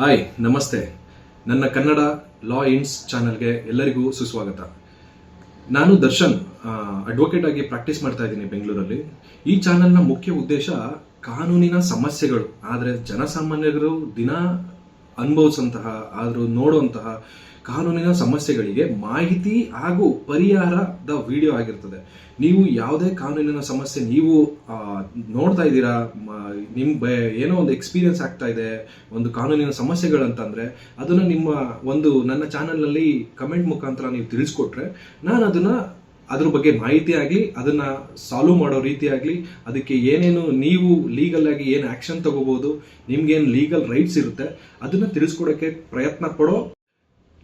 Hi ನಮಸ್ತೆ. ನನ್ನ ಕನ್ನಡ ಲಾ ಇನ್ಸ್ ಚಾನಲ್ಗೆ ಎಲ್ಲರಿಗೂ ಸುಸ್ವಾಗತ. ನಾನು ದರ್ಶನ್ ಅಡ್ವೊಕೇಟ್ ಆಗಿ ಪ್ರಾಕ್ಟೀಸ್ ಮಾಡ್ತಾ ಇದ್ದೀನಿ ಬೆಂಗಳೂರಲ್ಲಿ. ಈ ಚಾನಲ್ನ ಮುಖ್ಯ ಉದ್ದೇಶ ಕಾನೂನಿನ ಸಮಸ್ಯೆಗಳು, ಆದರೆ ಜನಸಾಮಾನ್ಯರು ದಿನ ಅನುಭವಿಸುವಂತಹ, ಆದರೂ ನೋಡುವಂತಹ ಕಾನೂನಿನ ಸಮಸ್ಯೆಗಳಿಗೆ ಮಾಹಿತಿ ಹಾಗೂ ಪರಿಹಾರದ ವಿಡಿಯೋ ಆಗಿರ್ತದೆ. ನೀವು ಯಾವುದೇ ಕಾನೂನಿನ ಸಮಸ್ಯೆ ನೀವು ನೋಡ್ತಾ ಇದ್ದೀರಾ, ಮ- ನಿಮ್ ಬೆ- ಏನೋ ಒಂದು ಎಕ್ಸ್ಪೀರಿಯನ್ಸ್ ಆಗ್ತಾ ಇದೆ, ಒಂದು ಕಾನೂನಿನ ಸಮಸ್ಯೆಗಳಂತಂದರೆ, ಅದನ್ನ ನಿಮ್ಮ ಒಂದು ನನ್ನ ಚಾನಲ್ನಲ್ಲಿ ಕಮೆಂಟ್ ಮುಖಾಂತರ ನೀವು ತಿಳಿಸ್ಕೊಟ್ರೆ, ನಾನು ಅದನ್ನ ಅದ್ರ ಬಗ್ಗೆ ಮಾಹಿತಿ ಆಗಲಿ, ಅದನ್ನ ಸಾಲ್ವ್ ಮಾಡೋ ರೀತಿ ಆಗಲಿ, ಅದಕ್ಕೆ ಏನೇನು ನೀವು ಲೀಗಲ್ ಆಗಿ ಏನು ಆಕ್ಷನ್ ತಗೋಬಹುದು ನಿಮ್ಗೇನು ಲೀಗಲ್ ರೈಟ್ಸ್ ಇರುತ್ತೆ, ಅದನ್ನ ತಿಳಿಸ್ಕೊಡೋಕ್ಕೆ ಪ್ರಯತ್ನ ಪಡೋ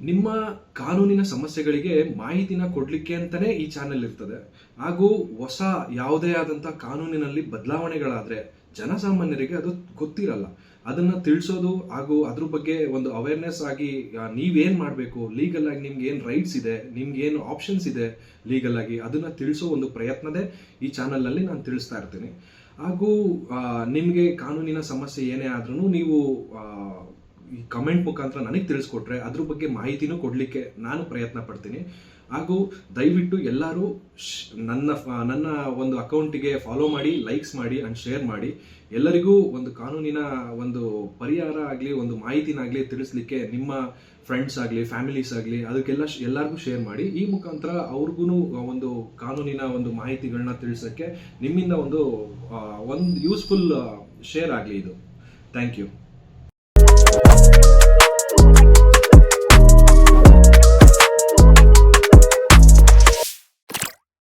ನಿಮ್ಮ ಕಾನೂನಿನ ಸಮಸ್ಯೆಗಳಿಗೆ ಮಾಹಿತಿನ ಕೊಡ್ಲಿಕ್ಕೆ ಅಂತಾನೆ ಈ ಚಾನೆಲ್ ಇರ್ತದೆ. ಹಾಗೂ ಹೊಸ ಯಾವುದೇ ಆದಂತ ಕಾನೂನಿನಲ್ಲಿ ಬದಲಾವಣೆಗಳಾದ್ರೆ ಜನಸಾಮಾನ್ಯರಿಗೆ ಅದು ಗೊತ್ತಿರಲ್ಲ. ಅದನ್ನ ತಿಳಿಸೋದು ಹಾಗೂ ಅದ್ರ ಬಗ್ಗೆ ಒಂದು ಅವೇರ್ನೆಸ್ ಆಗಿ ನೀವೇನು ಮಾಡಬೇಕು? ಲೀಗಲ್ ಆಗಿ ನಿಮ್ಗೆ ಏನ್ ರೈಟ್ಸ್ ಇದೆ? ನಿಮ್ಗೆ ಏನು ಆಪ್ಷನ್ಸ್ ಇದೆ? ಲೀಗಲ್ ಆಗಿ ಅದನ್ನ ತಿಳಿಸೋ ಒಂದು ಪ್ರಯತ್ನದೇ ಈ ಚಾನಲ್ನಲ್ಲಿ ನಾನು ತಿಳಿಸ್ತಾ ಇರ್ತೀನಿ. ಹಾಗೂ ನಿಮಗೆ ಕಾನೂನಿನ ಸಮಸ್ಯೆ ಏನೇ ಆದ್ರೂ ನೀವು ಈ ಕಮೆಂಟ್ ಮುಖಾಂತರ ನನಗೆ ತಿಳಿಸ್ಕೊಟ್ರೆ ಅದ್ರ ಬಗ್ಗೆ ಮಾಹಿತಿನೂ ಕೊಡಲಿಕ್ಕೆ ನಾನು ಪ್ರಯತ್ನ ಪಡ್ತೀನಿ. ಹಾಗೂ ದಯವಿಟ್ಟು ಎಲ್ಲರೂ ನನ್ನ ನನ್ನ ಒಂದು ಅಕೌಂಟಿಗೆ ಫಾಲೋ ಮಾಡಿ ಲೈಕ್ಸ್ ಮಾಡಿ ಅಂಡ್ ಶೇರ್ ಮಾಡಿ. ಎಲ್ಲರಿಗೂ ಒಂದು ಕಾನೂನಿನ ಒಂದು ಪರಿಹಾರ ಆಗಲಿ, ಒಂದು ಮಾಹಿತಿನಾಗಲಿ ತಿಳಿಸ್ಲಿಕ್ಕೆ ನಿಮ್ಮ ಫ್ರೆಂಡ್ಸ್ ಆಗಲಿ ಫ್ಯಾಮಿಲೀಸ್ ಆಗಲಿ ಅದಕ್ಕೆಲ್ಲ ಎಲ್ಲರಿಗೂ ಶೇರ್ ಮಾಡಿ. ಈ ಮುಖಾಂತರ ಅವ್ರಿಗೂ ಒಂದು ಕಾನೂನಿನ ಒಂದು ಮಾಹಿತಿಗಳನ್ನ ತಿಳಿಸೋಕ್ಕೆ ನಿಮ್ಮಿಂದ ಒಂದು ಒಂದು ಯೂಸ್ಫುಲ್ ಶೇರ್ ಆಗಲಿ ಇದು. Thank you